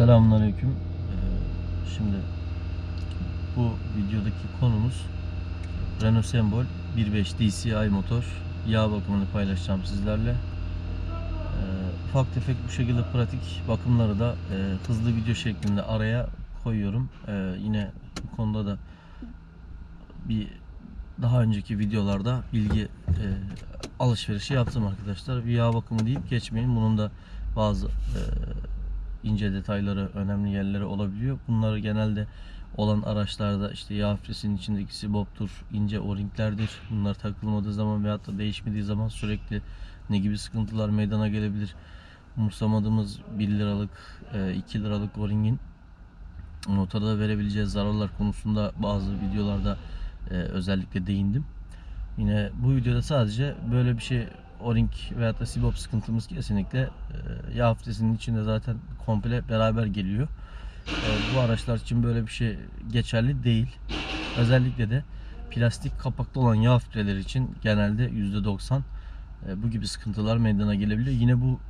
Selamünaleyküm. Ee, Şimdi bu videodaki konumuz Renault Sembol 1.5 DCI motor yağ bakımını paylaşacağım sizlerle. Ee, Ufak tefek bu şekilde pratik bakımları da e, hızlı video şeklinde araya koyuyorum. Ee, Yine bu konuda da bir daha önceki videolarda bilgi e, alışverişi yaptım arkadaşlar. Bir yağ bakımı deyip geçmeyin. Bunun da bazı e, ince detayları, önemli yerleri olabiliyor. Bunları genelde olan araçlarda işte yağ filtresinin içindeki siboptur, ince o-ringlerdir. Bunlar takılmadığı zaman veyahut da değişmediği zaman sürekli ne gibi sıkıntılar meydana gelebilir. Umursamadığımız 1 liralık, e, 2 liralık o-ringin motorda verebileceği zararlar konusunda bazı videolarda e, özellikle değindim. Yine bu videoda sadece böyle bir şey o-ring veyahut da sibop sıkıntımız kesinlikle e, yağ filtresinin içinde zaten komple beraber geliyor. E, bu araçlar için böyle bir şey geçerli değil. Özellikle de plastik kapaklı olan yağ filtreleri için genelde %90 e, bu gibi sıkıntılar meydana gelebiliyor. Yine bu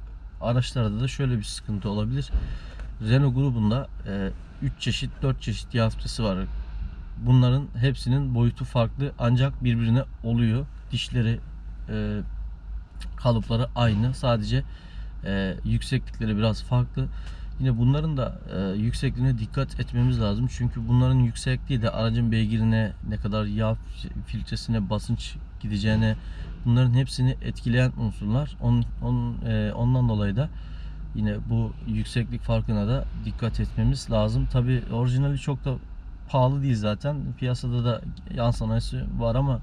araçlarda da şöyle bir sıkıntı olabilir. Renault grubunda 3 çeşit 4 çeşit yağ filtresi var. Bunların hepsinin boyutu farklı ancak birbirine oluyor. Dişleri e, kalıpları aynı. Sadece e, yükseklikleri biraz farklı. Yine bunların da e, yüksekliğine dikkat etmemiz lazım. Çünkü bunların yüksekliği de aracın beygirine ne kadar yağ filtresine basınç gideceğine bunların hepsini etkileyen unsurlar. On, on, e, ondan dolayı da yine bu yükseklik farkına da dikkat etmemiz lazım. Tabi orijinali çok da pahalı değil zaten. Piyasada da yan sanayisi var ama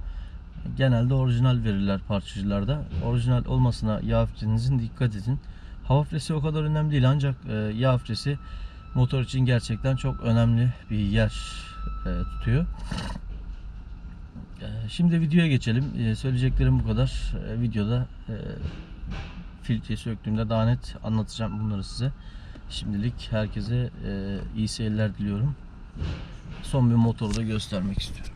genelde orijinal verirler parçacılarda. Orijinal olmasına yağ filtrenizin dikkat edin. Hava filtresi o kadar önemli değil ancak e, yağ filtresi motor için gerçekten çok önemli bir yer e, tutuyor. E, Şimdi videoya geçelim. E, Söyleyeceklerim bu kadar. Videoda e, filtreyi söktüğümde daha net anlatacağım bunları size. Şimdilik herkese iyi seyirler diliyorum. Son bir motoru da göstermek istiyorum.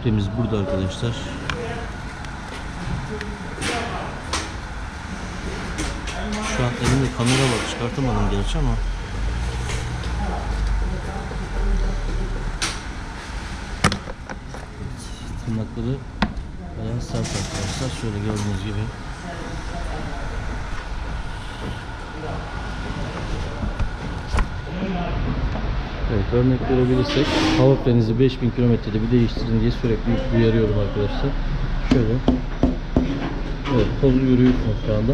Filtremiz burada arkadaşlar. Şu an elimde kamera var çıkartamadım gerçi ama tırnakları bayağı sert arkadaşlar. Şöyle gördüğünüz gibi. Evet örnek verebilirsek hava frenizi 5000 kilometrede bir değiştirin diye sürekli uyarıyorum arkadaşlar. Şöyle. Evet tozu görüyorsunuz şu anda.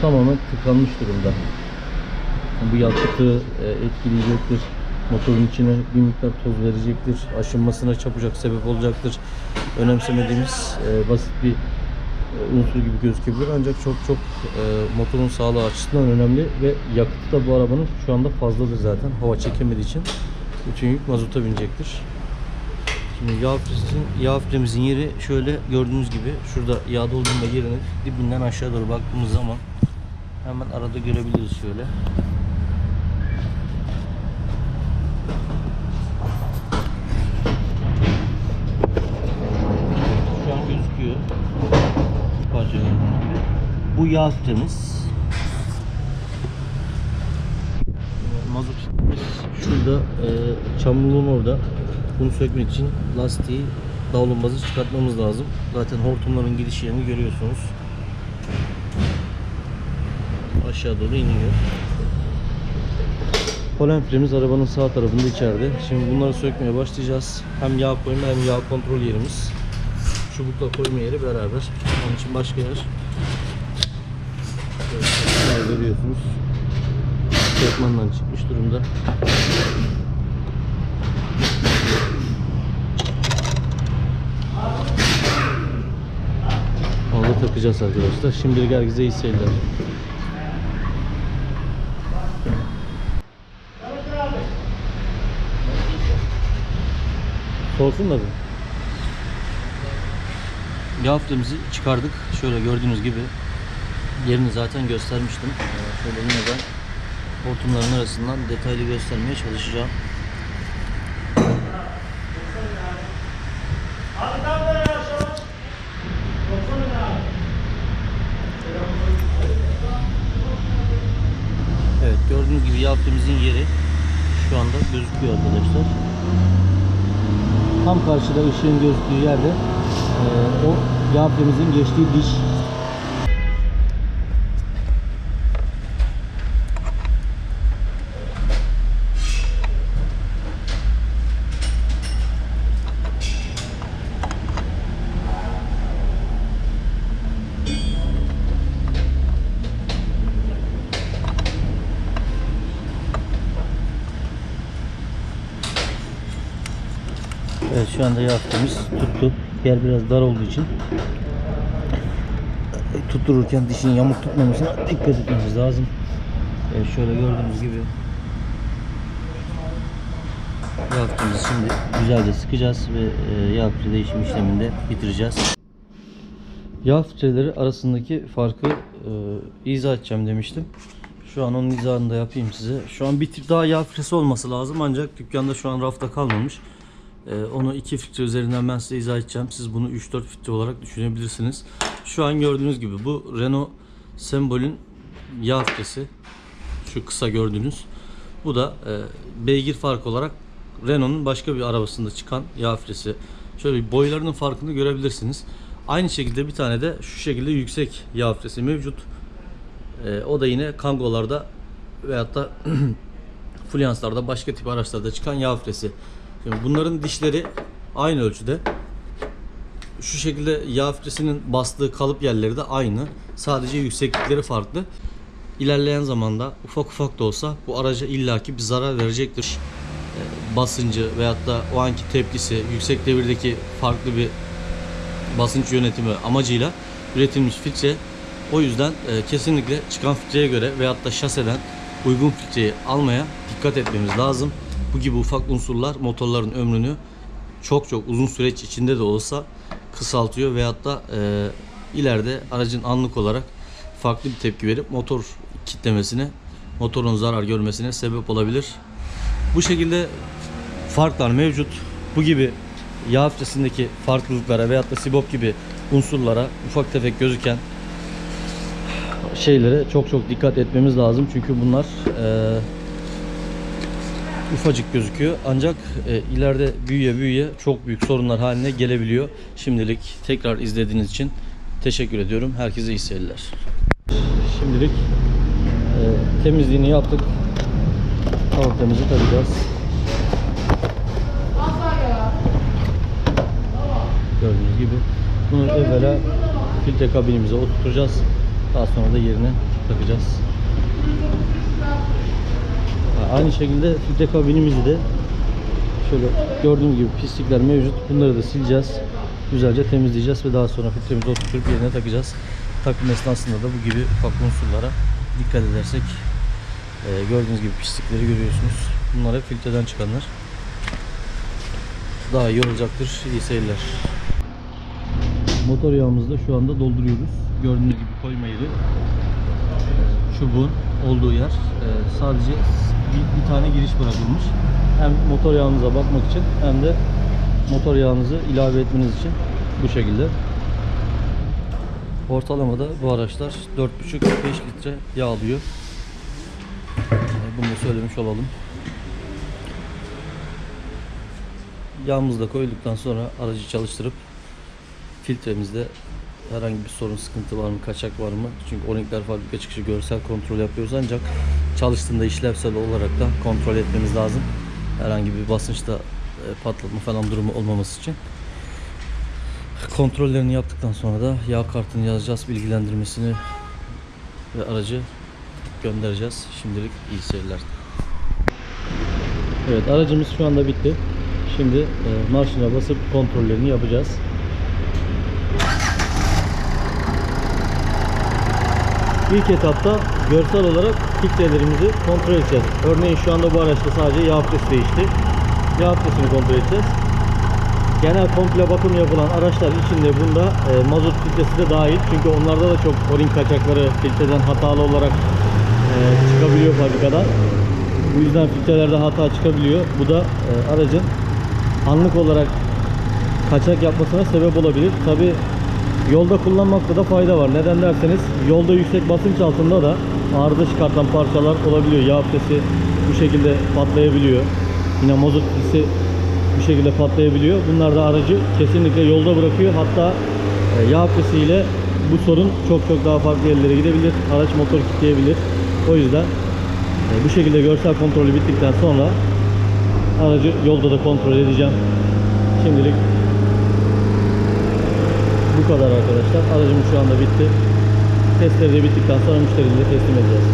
Tamamen tıkanmış durumda. Bu yakıtı e, etkileyecektir. Motorun içine bir miktar toz verecektir. Aşınmasına çabucak sebep olacaktır. Önemsemediğimiz e, basit bir unsur gibi gözükebilir ancak çok çok e, motorun sağlığı açısından önemli ve yakıtı da bu arabanın şu anda fazladır zaten hava çekemediği için bütün yük mazota binecektir. Şimdi yağ filtresin, yağ filtremizin yeri şöyle gördüğünüz gibi şurada yağ doldurma yerinin dibinden aşağı doğru baktığımız zaman hemen arada görebiliriz şöyle. Şu an gözüküyor. Şu parça gördüğünüz gibi. Bu yağ filtremiz. Mazot filtremiz şurada e, çamurluğun orada. Bunu sökmek için lastiği davlumbazı çıkartmamız lazım. Zaten hortumların gidiş yerini görüyorsunuz. Aşağı doğru iniyor. Polen filtremiz arabanın sağ tarafında içeride. Şimdi bunları sökmeye başlayacağız. Hem yağ koyma hem yağ kontrol yerimiz. Çubukla koyma yeri beraber. Onun için başka yer. Görüyorsunuz. Çekmandan çıkmış durumda. Onu takacağız arkadaşlar. Şimdilik herkese iyi seyirler. Soğusun da. Yağ filtremizi çıkardık. Şöyle gördüğünüz gibi yerini zaten göstermiştim. Ee, Şöyle yine de hortumların arasından detaylı göstermeye çalışacağım. Evet gördüğünüz gibi filtremizin yeri şu anda gözüküyor arkadaşlar. Tam karşıda ışığın gözüktüğü yerde e, o filtremizin geçtiği diş Evet şu anda filtremiz tuttu. Yer biraz dar olduğu için e, tuttururken dişin yamuk tutmamasına dikkat etmemiz lazım. Evet, şöyle gördüğünüz gibi filtremizi şimdi güzelce sıkacağız ve e, yağ filtre değişim işleminde bitireceğiz. Yağ filtreleri arasındaki farkı e, izah edeceğim demiştim. Şu an onun izahını da yapayım size. Şu an bir tip daha yağ filtresi olması lazım ancak dükkanda şu an rafta kalmamış. Ee, onu iki filtre üzerinden ben size izah edeceğim. Siz bunu 3-4 filtre olarak düşünebilirsiniz. Şu an gördüğünüz gibi bu Renault Sembol'ün yağ filtresi. Şu kısa gördüğünüz. Bu da e, beygir farkı olarak Renault'un başka bir arabasında çıkan yağ filtresi. Şöyle boylarının farkını görebilirsiniz. Aynı şekilde bir tane de şu şekilde yüksek yağ filtresi mevcut. E, o da yine Kango'larda veyahut da Fluence'larda başka tip araçlarda çıkan yağ filtresi. Bunların dişleri aynı ölçüde. Şu şekilde yağ filtresinin bastığı kalıp yerleri de aynı. Sadece yükseklikleri farklı. İlerleyen zamanda ufak ufak da olsa bu araca illaki bir zarar verecektir. Ee, Basıncı veyahut da o anki tepkisi, yüksek devirdeki farklı bir basınç yönetimi amacıyla üretilmiş filtre. O yüzden e, kesinlikle çıkan filtreye göre veyahut da şaseden uygun filtreyi almaya dikkat etmemiz lazım. Bu gibi ufak unsurlar motorların ömrünü çok çok uzun süreç içinde de olsa kısaltıyor veyahut da e, ileride aracın anlık olarak farklı bir tepki verip motor kitlemesine, motorun zarar görmesine sebep olabilir. Bu şekilde farklar mevcut. Bu gibi yağ filtresindeki farklılıklara veyahut da sibop gibi unsurlara ufak tefek gözüken şeylere çok çok dikkat etmemiz lazım. Çünkü bunlar e, ufacık gözüküyor. Ancak e, ileride büyüye büyüye çok büyük sorunlar haline gelebiliyor. Şimdilik tekrar izlediğiniz için teşekkür ediyorum. Herkese iyi seyirler. Şimdilik e, temizliğini yaptık. Tavuklarımızı takacağız. Gördüğünüz gibi. Bunu evvela filtre kabinimize oturtacağız. Daha sonra da yerine takacağız. Aynı şekilde filtre kabinimizi de şöyle gördüğünüz gibi pislikler mevcut. Bunları da sileceğiz. Güzelce temizleyeceğiz ve daha sonra filtremizi oturtup yerine takacağız. Takım esnasında da bu gibi ufak unsurlara dikkat edersek e, gördüğünüz gibi pislikleri görüyorsunuz. Bunlar hep filtreden çıkanlar. Daha iyi olacaktır. İyi seyirler. Motor yağımızı da şu anda dolduruyoruz. Gördüğünüz gibi koyma yeri çubuğun olduğu yer e, sadece bir, bir tane giriş bırakılmış. Hem motor yağınıza bakmak için hem de motor yağınızı ilave etmeniz için bu şekilde. Ortalamada bu araçlar 4,5-5 litre yağ alıyor. Bunu da söylemiş olalım. Yağımızı da koyduktan sonra aracı çalıştırıp filtremizde herhangi bir sorun sıkıntı var mı kaçak var mı? Çünkü Onikler fabrika çıkışı görsel kontrol yapıyoruz. Ancak çalıştığında işlevsel olarak da kontrol etmemiz lazım. Herhangi bir basınçta e, patlatma falan durumu olmaması için. Kontrollerini yaptıktan sonra da yağ kartını yazacağız bilgilendirmesini ve aracı göndereceğiz. Şimdilik iyi seyirler. Evet aracımız şu anda bitti. Şimdi e, marşına basıp kontrollerini yapacağız İlk etapta görsel olarak filtrelerimizi kontrol edeceğiz. Örneğin şu anda bu araçta sadece yağ filtresi değişti. Yağ filtresini kontrol edeceğiz. genel komple bakım yapılan araçlar içinde bunda e, mazot filtresi de dahil. Çünkü onlarda da çok o-ring kaçakları filtreden hatalı olarak e, çıkabiliyor fabrikadan. Bu yüzden filtrelerde hata çıkabiliyor. Bu da e, aracın anlık olarak kaçak yapmasına sebep olabilir. Tabi yolda kullanmakta da fayda var. Neden derseniz yolda yüksek basınç altında da arıza çıkartan parçalar olabiliyor. Yağ filtresi bu şekilde patlayabiliyor. Yine mazot filtresi bir şekilde patlayabiliyor. Bunlar da aracı kesinlikle yolda bırakıyor. Hatta e, yağ filtresiyle bu sorun çok çok daha farklı yerlere gidebilir. Araç motor kilitleyebilir. O yüzden e, bu şekilde görsel kontrolü bittikten sonra aracı yolda da kontrol edeceğim. Şimdilik kadar arkadaşlar. Aracım şu anda bitti. Testleri de bittikten sonra müşteriyle teslim edeceğiz.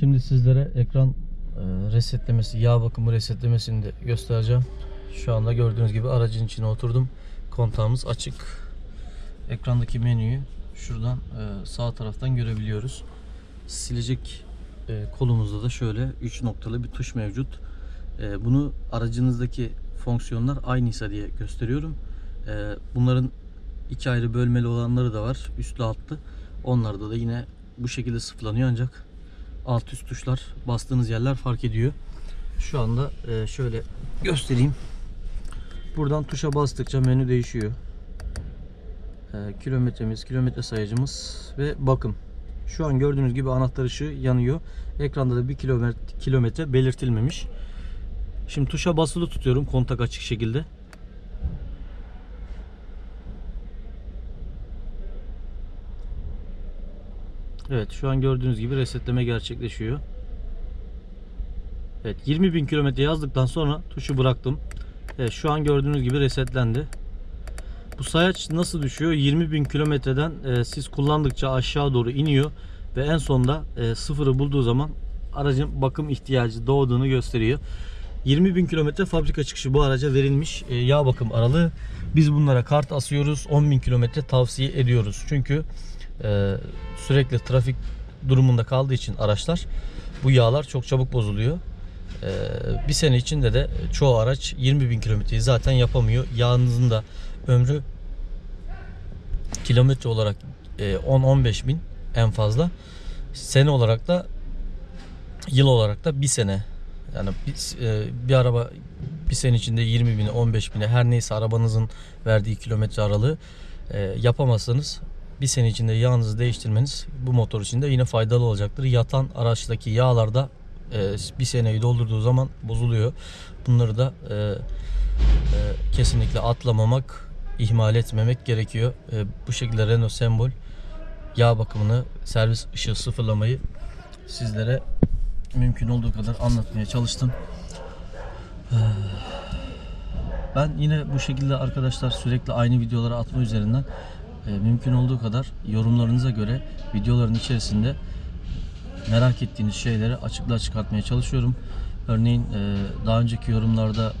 Şimdi sizlere ekran e, resetlemesi, yağ bakımı resetlemesini de göstereceğim. Şu anda gördüğünüz gibi aracın içine oturdum. Kontağımız açık. Ekrandaki menüyü şuradan e, sağ taraftan görebiliyoruz. Silecek e, kolumuzda da şöyle 3 noktalı bir tuş mevcut. Bunu aracınızdaki fonksiyonlar aynıysa diye gösteriyorum. E, Bunların iki ayrı bölmeli olanları da var. Üstlü altlı. Onlarda da yine bu şekilde sıfırlanıyor ancak alt üst tuşlar bastığınız yerler fark ediyor. Şu anda e, şöyle göstereyim. Buradan tuşa bastıkça menü değişiyor. E, kilometremiz, kilometre sayacımız ve bakım. Şu an gördüğünüz gibi anahtar ışığı yanıyor. Ekranda da bir kilometre, kilometre belirtilmemiş. Şimdi tuşa basılı tutuyorum kontak açık şekilde. Evet şu an gördüğünüz gibi resetleme gerçekleşiyor. Evet 20.000 kilometre yazdıktan sonra tuşu bıraktım. Evet şu an gördüğünüz gibi resetlendi. Bu sayaç nasıl düşüyor? 20.000 kilometreden e, siz kullandıkça aşağı doğru iniyor ve en sonda e, sıfırı bulduğu zaman aracın bakım ihtiyacı doğduğunu gösteriyor. 20.000 kilometre fabrika çıkışı bu araca verilmiş e, yağ bakım aralığı. Biz bunlara kart asıyoruz. 10.000 kilometre tavsiye ediyoruz. Çünkü e, sürekli trafik durumunda kaldığı için araçlar bu yağlar çok çabuk bozuluyor. E, bir sene içinde de çoğu araç 20.000 kilometreyi zaten yapamıyor. Yağınızın da ömrü kilometre olarak e, 10-15 bin en fazla. Sene olarak da yıl olarak da bir sene. Yani bir, e, bir araba bir sene içinde 20 bine 15 bine her neyse arabanızın verdiği kilometre aralığı e, yapamazsanız bir sene içinde yağınızı değiştirmeniz bu motor için de yine faydalı olacaktır. Yatan araçtaki yağlar da e, bir seneyi doldurduğu zaman bozuluyor. Bunları da e, e, kesinlikle atlamamak, ihmal etmemek gerekiyor. E, bu şekilde Renault Sembol yağ bakımını, servis ışığı sıfırlamayı sizlere mümkün olduğu kadar anlatmaya çalıştım. Ee, Ben yine bu şekilde arkadaşlar sürekli aynı videoları atma üzerinden e, mümkün olduğu kadar yorumlarınıza göre videoların içerisinde merak ettiğiniz şeyleri açıklığa çıkartmaya çalışıyorum. Örneğin e, daha önceki yorumlarda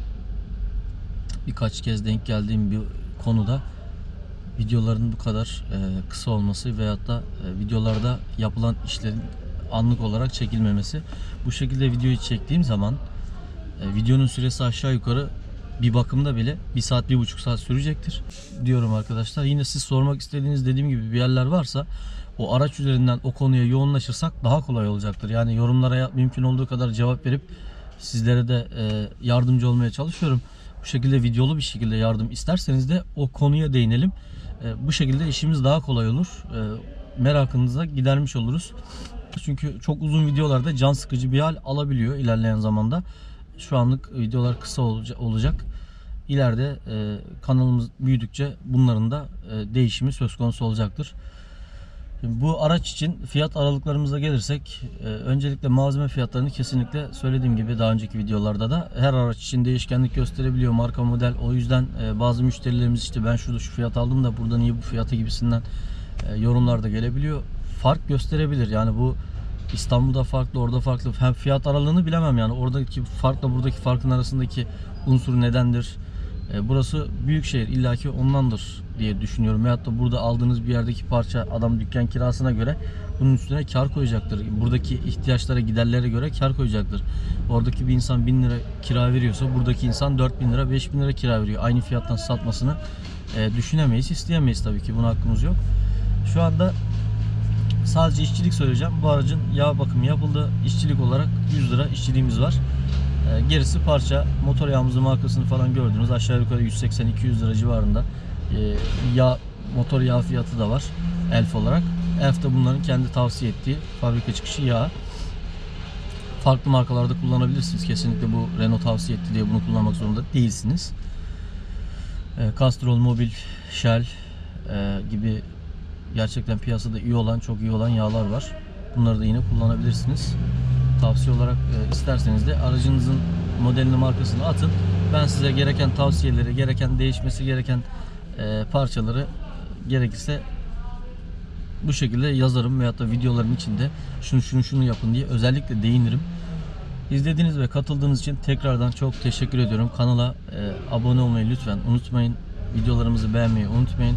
birkaç kez denk geldiğim bir konuda videoların bu kadar e, kısa olması veyahut da videolarda yapılan işlerin anlık olarak çekilmemesi. Bu şekilde videoyu çektiğim zaman e, videonun süresi aşağı yukarı bir bakımda bile bir saat bir buçuk saat sürecektir diyorum arkadaşlar. Yine siz sormak istediğiniz dediğim gibi bir yerler varsa o araç üzerinden o konuya yoğunlaşırsak daha kolay olacaktır. Yani yorumlara mümkün olduğu kadar cevap verip sizlere de e, yardımcı olmaya çalışıyorum. Bu şekilde videolu bir şekilde yardım isterseniz de o konuya değinelim. E, bu şekilde işimiz daha kolay olur. E, merakınızı da gidermiş oluruz. Çünkü çok uzun videolarda can sıkıcı bir hal alabiliyor ilerleyen zamanda. Şu anlık videolar kısa olacak. İleride e, kanalımız büyüdükçe bunların da e, değişimi söz konusu olacaktır. Bu araç için fiyat aralıklarımıza gelirsek e, öncelikle malzeme fiyatlarını kesinlikle söylediğim gibi daha önceki videolarda da her araç için değişkenlik gösterebiliyor marka model. O yüzden e, bazı müşterilerimiz işte ben şurada şu fiyat aldım da burada niye bu fiyatı gibisinden e, yorumlar da gelebiliyor. Fark gösterebilir. Yani bu İstanbul'da farklı, orada farklı. Hem fiyat aralığını bilemem yani. Oradaki farkla buradaki farkın arasındaki unsur nedendir? E, burası büyük şehir illaki ondandır diye düşünüyorum. Veyahut da burada aldığınız bir yerdeki parça adam dükkan kirasına göre bunun üstüne kar koyacaktır. Buradaki ihtiyaçlara giderlere göre kar koyacaktır. Oradaki bir insan 1000 lira kira veriyorsa buradaki insan 4000 lira 5000 lira kira veriyor. Aynı fiyattan satmasını e, düşünemeyiz, isteyemeyiz tabii ki. Buna hakkımız yok. Şu anda sadece işçilik söyleyeceğim. Bu aracın yağ bakımı yapıldı. İşçilik olarak 100 lira işçiliğimiz var. E, gerisi parça. Motor yağımızın markasını falan gördünüz. Aşağı yukarı 180-200 lira civarında. E, yağ, motor yağ fiyatı da var. Elf olarak. Elf de bunların kendi tavsiye ettiği fabrika çıkışı yağ. Farklı markalarda kullanabilirsiniz. Kesinlikle bu Renault tavsiye etti diye bunu kullanmak zorunda değilsiniz. E, Castrol, Mobil, Shell gibi gerçekten piyasada iyi olan, çok iyi olan yağlar var. Bunları da yine kullanabilirsiniz. Tavsiye olarak e, isterseniz de aracınızın modelini, markasını atın. Ben size gereken tavsiyeleri, gereken değişmesi gereken e, parçaları gerekirse bu şekilde yazarım veyahut da videoların içinde şunu şunu şunu yapın diye özellikle değinirim. İzlediğiniz ve katıldığınız için tekrardan çok teşekkür ediyorum. Kanala e, abone olmayı lütfen unutmayın. Videolarımızı beğenmeyi unutmayın.